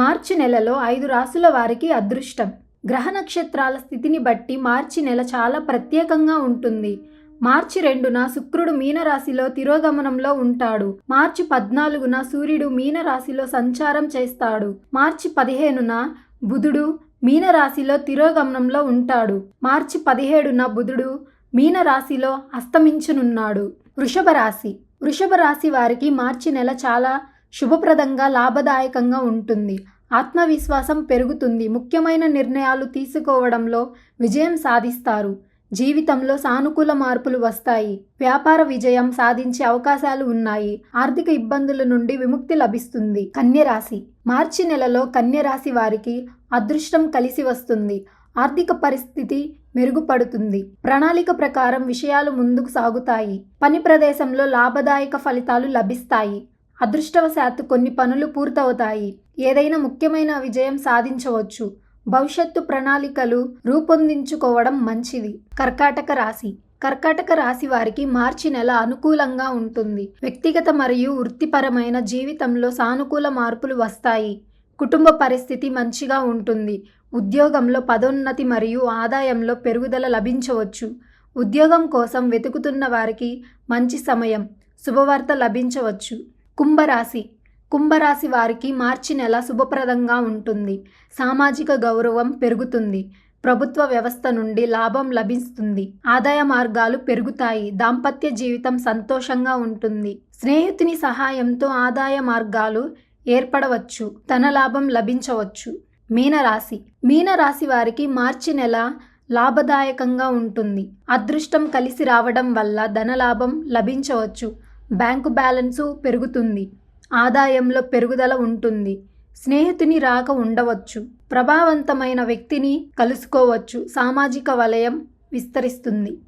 మార్చి నెలలో ఐదు రాసుల వారికి అదృష్టం. గ్రహ నక్షత్రాల స్థితిని బట్టి మార్చి నెల చాలా ప్రత్యేకంగా ఉంటుంది. మార్చి రెండున శుక్రుడు మీనరాశిలో తిరోగమనంలో ఉంటాడు. మార్చి పద్నాలుగున సూర్యుడు మీనరాశిలో సంచారం చేస్తాడు. మార్చి పదిహేనున బుధుడు మీనరాశిలో తిరోగమనంలో ఉంటాడు. మార్చి పదిహేడున బుధుడు మీనరాశిలో అస్తమించనున్నాడు. వృషభ రాశి. వృషభ రాశి వారికి మార్చి నెల చాలా శుభప్రదంగా లాభదాయకంగా ఉంటుంది. ఆత్మవిశ్వాసం పెరుగుతుంది. ముఖ్యమైన నిర్ణయాలు తీసుకోవడంలో విజయం సాధిస్తారు. జీవితంలో సానుకూల మార్పులు వస్తాయి. వ్యాపార విజయం సాధించే అవకాశాలు ఉన్నాయి. ఆర్థిక ఇబ్బందుల నుండి విముక్తి లభిస్తుంది. కన్యరాశి. మార్చి నెలలో కన్యరాశి వారికి అదృష్టం కలిసి వస్తుంది. ఆర్థిక పరిస్థితి మెరుగుపడుతుంది. ప్రణాళిక ప్రకారం విషయాలు ముందుకు సాగుతాయి. పని ప్రదేశంలో లాభదాయక ఫలితాలు లభిస్తాయి. అదృష్టవశాత్తు కొన్ని పనులు పూర్తవుతాయి. ఏదైనా ముఖ్యమైన విజయం సాధించవచ్చు. భవిష్యత్తు ప్రణాళికలు రూపొందించుకోవడం మంచిది. కర్కాటక రాశి. కర్కాటక రాశి వారికి మార్చి నెల అనుకూలంగా ఉంటుంది. వ్యక్తిగత మరియు వృత్తిపరమైన జీవితంలో సానుకూల మార్పులు వస్తాయి. కుటుంబ పరిస్థితి మంచిగా ఉంటుంది. ఉద్యోగంలో పదోన్నతి మరియు ఆదాయంలో పెరుగుదల లభించవచ్చు. ఉద్యోగం కోసం వెతుకుతున్న వారికి మంచి సమయం శుభవార్త లభించవచ్చు. కుంభరాశి. కుంభరాశి వారికి మార్చి నెల శుభప్రదంగా ఉంటుంది. సామాజిక గౌరవం పెరుగుతుంది. ప్రభుత్వ వ్యవస్థ నుండి లాభం లభిస్తుంది. ఆదాయ మార్గాలు పెరుగుతాయి. దాంపత్య జీవితం సంతోషంగా ఉంటుంది. స్నేహితుని సహాయంతో ఆదాయ మార్గాలు ఏర్పడవచ్చు. ధన లాభం లభించవచ్చు. మీనరాశి. మీనరాశి వారికి మార్చి నెల లాభదాయకంగా ఉంటుంది. అదృష్టం కలిసి రావడం వల్ల ధనలాభం లభించవచ్చు. బ్యాంకు బ్యాలెన్సు పెరుగుతుంది. ఆదాయంలో పెరుగుదల ఉంటుంది. స్నేహితుని రాక ఉండవచ్చు. ప్రభావవంతమైన వ్యక్తిని కలుసుకోవచ్చు. సామాజిక వలయం విస్తరిస్తుంది.